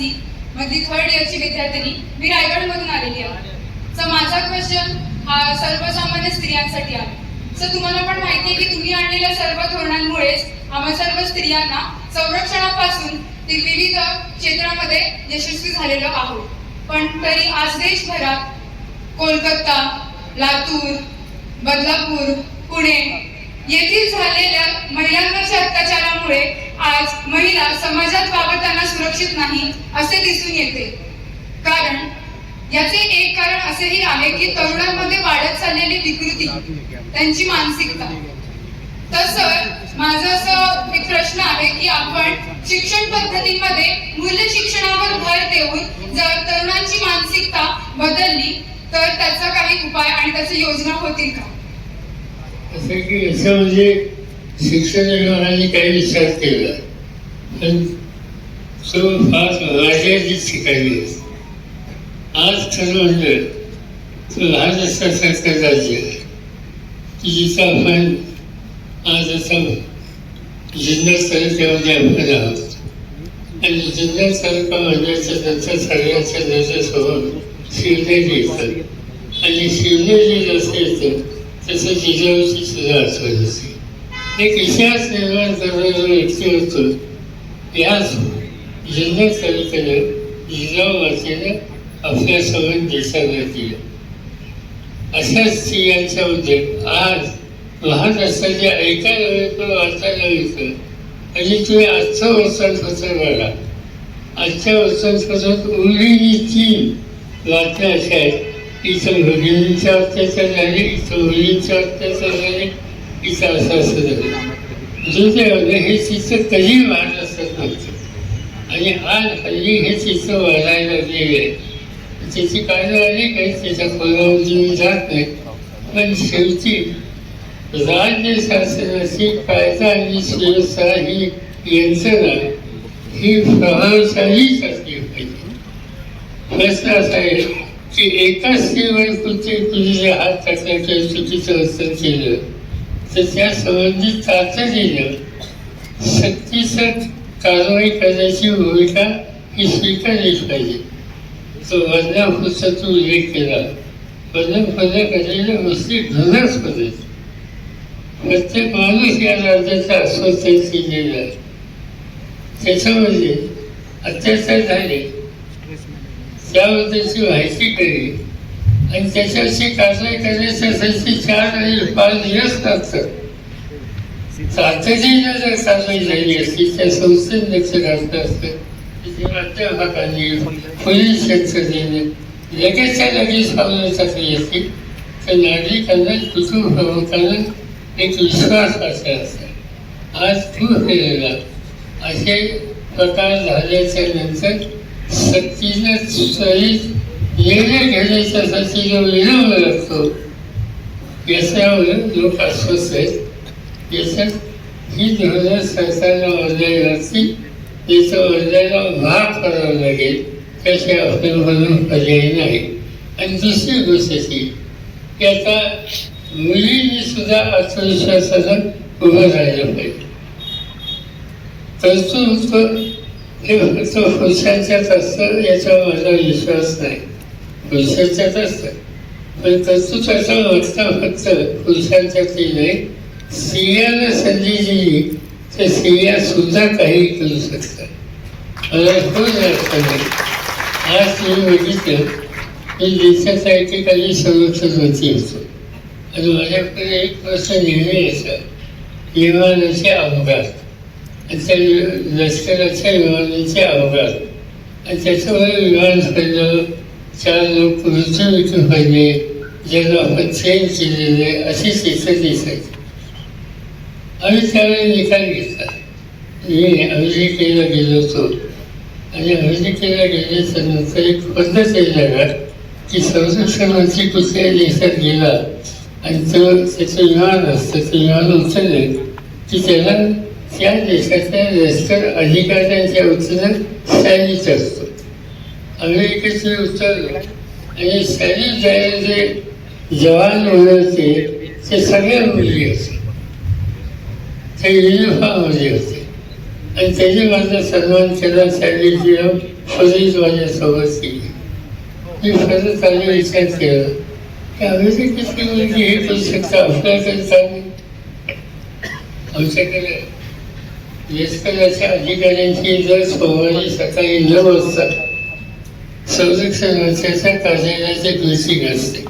C मधली third इयरची विद्यार्थिनी मी रायगडमधून आलेली आहे. सर माझा क्वेश्चन हा सर्वसामान्य स्त्रियांसाठी आहे. सर तुम्हाला पण माहिती आहे की तुम्ही आणलेल्या सर्व धोरणांमुळेच आम्हा सर्व स्त्रियांना संरक्षणापासून ते विविध क्षेत्रामध्ये यशस्वी झालेलो आहोत. पण तरी आज देशभरात कोलकाता लातूर बदलापूर पुणे येथील झालेल्या महिलांवरच्या अत्याचारामुळे आज महिला समाजात वावरताना सुरक्षित नाही असे दिसून येते. कारण याचे एक कारण असेही आहे की तरुणांमध्ये वाढत चाललेली विकृती त्यांची मानसिकता. तर सर माझं असं एक प्रश्न आहे की आपण शिक्षण पद्धतीमध्ये मूल्य शिक्षणावर भर देऊन जर तरुणांची मानसिकता बदलली तर त्याचा काही उपाय आणि त्याची योजना होतील का? शिक्षण विभागाने काही विचार केला. पण तो फार मर्यादित शिकायची आज खरं म्हणजे तो लहान असल्यासारखं राज्य आहे. की जिथं आपण आज असं जिल्हा तालुक्यामध्ये आपण आहोत आणि जिल्हा तालुका म्हणण्याच्या नंतर सगळ्यांच्या नजरेसमोर शिवनेरी येतं आणि शिवनेरी जसं येतं तसं जिजाऊची सुद्धा आठवण असते. एक इतिहास निर्माण करणारा व्यक्ती होतो याच जिल्हा तालुक्यानं जिजाऊ मातेनं आपल्यासमोर देशाला दिलं अशाच स्त्रियांच्यामध्ये आज लहान असताना ऐकायला मिळतं वाचायला मिळतं आणि तुम्ही आजचं वर्तमानपत्र बघा आजच्या वर्षांपासून उरलेली तीन बातम्या अशा आहेत इथं भगिनींच्या अत्याचार झाले इथं मुलींचे अत्याचार झाले इथं असं असं झालं दुर्दैवाने हे चित्र कधी महाराष्ट्रात नव्हते आणि आज हल्ली हे शिष्य वाढायला गेले. त्याची कारणं अनेक आहेत त्याच्या खोलावरती मी जात नाही. पण शेवटी राज्यशासनाची कायदा आणि सुव्यवस्था ही यंत्रणा ही प्रभावशालीच असली पाहिजे. प्रश्न असा आहे की एकाच स्त्रीवर कुठे कुणी हात टाकण्याचं चुकीचं वर्तन केलं तर संबंधित तातडीनं सक्तीचं कारवाई करण्याची भूमिका ही स्वीकारलीच पाहिजे. तो बदलापूरचा तू उल्लेख केला. बदलापूरला करायला गोष्टी घनच होते. प्रत्येक माणूस या राज्याचा अस्वस्थ केलेला आहे. त्याच्यामध्ये अत्याचार झाले. त्याबद्दलची माहिती कळली. आणि त्याच्याशी कारवाई करण्यासाठी चार आणि पाच दिवस लागतात. तातडीनं जर कारवाई झाली असती त्या संस्थेत लक्ष घातलं असतं. तिथे प्राध्यापकांनी पोलीस यंत्रणेने लगेचच्या लगेच पावलं टाकली असती. तर नागरिकांना कुटुंब प्रमुखांना एक विश्वास असा असता. आज खूप केलेला असे प्रकार झाल्याच्यानंतर सक्तीनं त्वरित निर्णय घेण्याच्यासाठी जो विलंब लागतो याच्यावर लोक अस्वस्थ आहेत याच्यात ही धोरणं सरकारला बदलावी असतील याचं बदलायला भाग करावं लागेल त्याशी आपण म्हणून पर्याय नाही आणि दुसरी गोष्ट अशी की आता मुलींनी सुद्धा आत्मविश्वासानं उभं राहिलं पाहिजे कर्तृत्व हे फक्त पुरुषांच्यात असतं याचा माझा विश्वास नाही पुरुषांच्यात असतं पण कर्तृत्वाचा मतलब फक्त पुरुषांच्यातली नाही स्त्रियांना संधी दिली तर स्त्रिया सुद्धा काही करू शकतात. मला खूप वाटतं नाही आज तुम्ही बघितलं मी देशाचा एकेकाली संरक्षण होती होतो आणि माझ्याकडे एक प्रश्न निर्णय असा विमानाचे अपघात. आणि त्या लष्कराच्या विमानाचे अपघात. आणि त्याच्यामुळे विमान पडलं चार लोक मृत्यूमुखी पडले ज्यांना आपण चेंज केलेले अशी चित्र दिसायची आम्ही त्यावेळी निकाल घेतला मी अमेरिकेला गेलो होतो आणि अमेरिकेला गेल्याच्यानंतर एक पद्धत आहे की संरक्षण मंत्री कुठल्याही देशात गेला आणि तो त्याचं विमान असतं ते विमान उचलले की त्याला त्या देशाच्या लष्कर अधिकाऱ्यांच्या उत्तरात सैनिक असतो अमेरिकेचे उतरलं आणि सैनिक जे जवान होते ते सगळे मुली होते. ते युनिफॉर्ममध्ये होते. आणि त्याने माझा सन्मान केला सांगितली फरीच माझ्यासोबत केली. मी परत आले विचार केला. की अमेरिकेची मुलगी हे करू शकता आपल्याकडे का आमच्याकडे लष्कराच्या अधिकाऱ्यांची जर सोमवारी सकाळी नऊ वाजता संरक्षण मंत्र्याच्या कार्यालयाची मीटिंग असते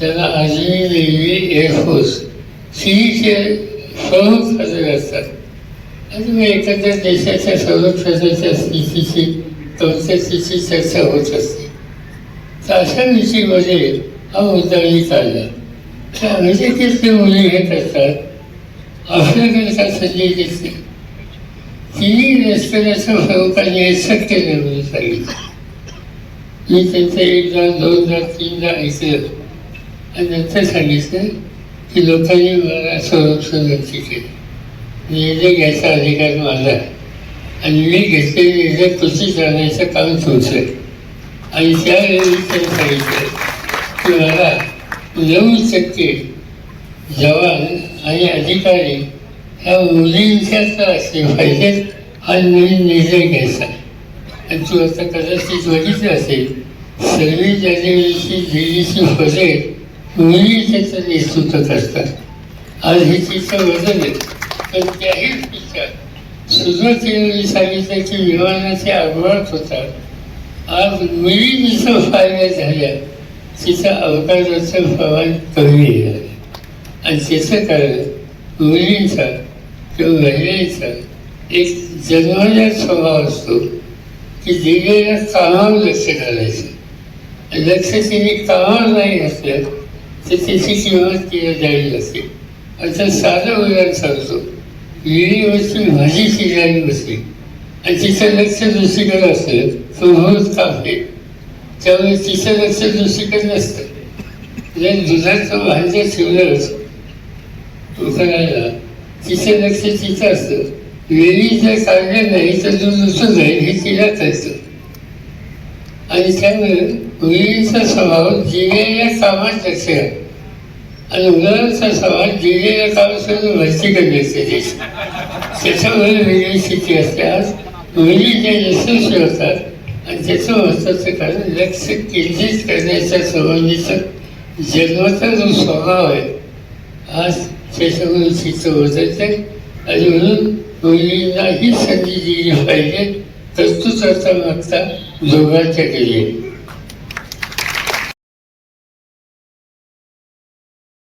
त्याला आर्मी रेल्वे एअरफोर्स सीचे प्रमुख हजर असतात. आणि मग एकंदर देशाच्या संरक्षणाच्या स्थितीची कमतरतेची चर्चा होत असते. तर अशा मीटिंगमध्ये हा मुद्दा मी काढला तर अमेरिकेतले मुली हे करतात आफ्रिकेचा का संधी दिसते तिन्ही लष्कराच्या प्रमुखांनी हे शक्य नाही म्हणून सांगितलं. मी त्यांचं एकदा दोनदा तीनदा ऐकलं आणि नंतर सांगितलं की लोकांनी मला संरक्षण नक्की केलं निर्णय घ्यायचा अधिकार माझा आहे. आणि मी घेतलेले निर्णय कृतीत राहण्याचं काम तुमचं आहे. आणि त्यावेळी त्यांनी सांगितलं की मला नऊ टक्के जवान आणि अधिकारी ह्या मुलींच्याच असले पाहिजेत हा नवीन निर्णय घ्यायचा आणि तू आता कदाचित बघितलं असेल सगळी जानेवारीची दिल्लीची फळे मुली त्याचं नेतृत्व करतात. आज हे तिचं वजन आहे पण त्याही पिक्चर सुरुवातीने सांगितलं की विमानाचे अपघात होतात. आज मुली जिथं फायदा झाल्या. तिथं अवकाशाचं प्रमाण कमी झालं. आणि त्याचं कारण मुलींचा किंवा महिलांचा एक जन्मजात स्वभाव असतो. की दिलेल्या कामावर लक्ष घालायचं लक्ष तिने कामावर नाही घातलं तर त्याची किंमत तिला जाईल असते आता साधं उदाहरण सांगतो. विहिरीवरची भाजी शिजायला बसली. आणि तिचं लक्ष दुसरीकडे असलं तर बहुत काम आहे त्यामुळे तिचं लक्ष दुसरीकडे नसतं. जर दुधाचं भांडं ठेवलंच उकळायला तिचं लक्ष तिचं असतं. वेळी कार्य नाही तर दूध दुसरं जाईल हे तिला कळतं आणि त्यामुळे मुलींचा स्वभाव दिलेल्या कामात लक्ष आणि उदाहरणचा स्वभाव दिलेल्या कामात सोडून भरती करण्याचे असते. त्याच्यामुळे वेगळी स्थिती असते. आज मुली ज्या यशस्वी होतात आणि त्याचं महत्वाचं कारण लक्ष केंद्रित करण्याच्या संबंधीचा जन्माचा जो स्वभाव आहे आज त्याच्यामुळे चित्र होत आहे आणि म्हणून मुलींना ही संधी दिली पाहिजे कर्तृत्वाचा मागता दोघांच्या केली.